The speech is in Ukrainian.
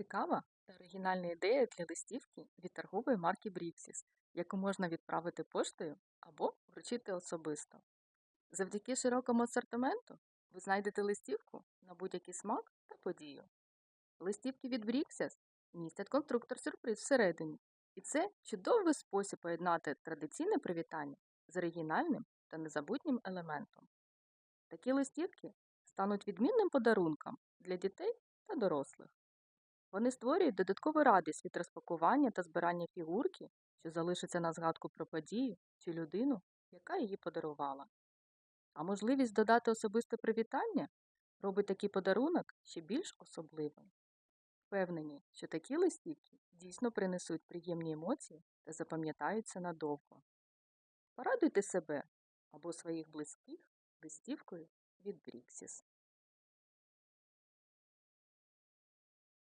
Цікава та оригінальна ідея для листівки від торгової марки Бріксіс, яку можна відправити поштою або вручити особисто. Завдяки широкому асортименту ви знайдете листівку на будь-який смак та подію. Листівки від Бріксіс містять конструктор-сюрприз всередині, і це чудовий спосіб поєднати традиційне привітання з оригінальним та незабутнім елементом. Такі листівки стануть відмінним подарунком для дітей та дорослих. Вони створюють додаткову радість від розпакування та збирання фігурки, що залишиться на згадку про подію чи людину, яка її подарувала. А можливість додати особисте привітання робить такий подарунок ще більш особливим. Впевнені, що такі листівки дійсно принесуть приємні емоції та запам'ятаються надовго. Порадуйте себе або своїх близьких листівкою від Бріксіс.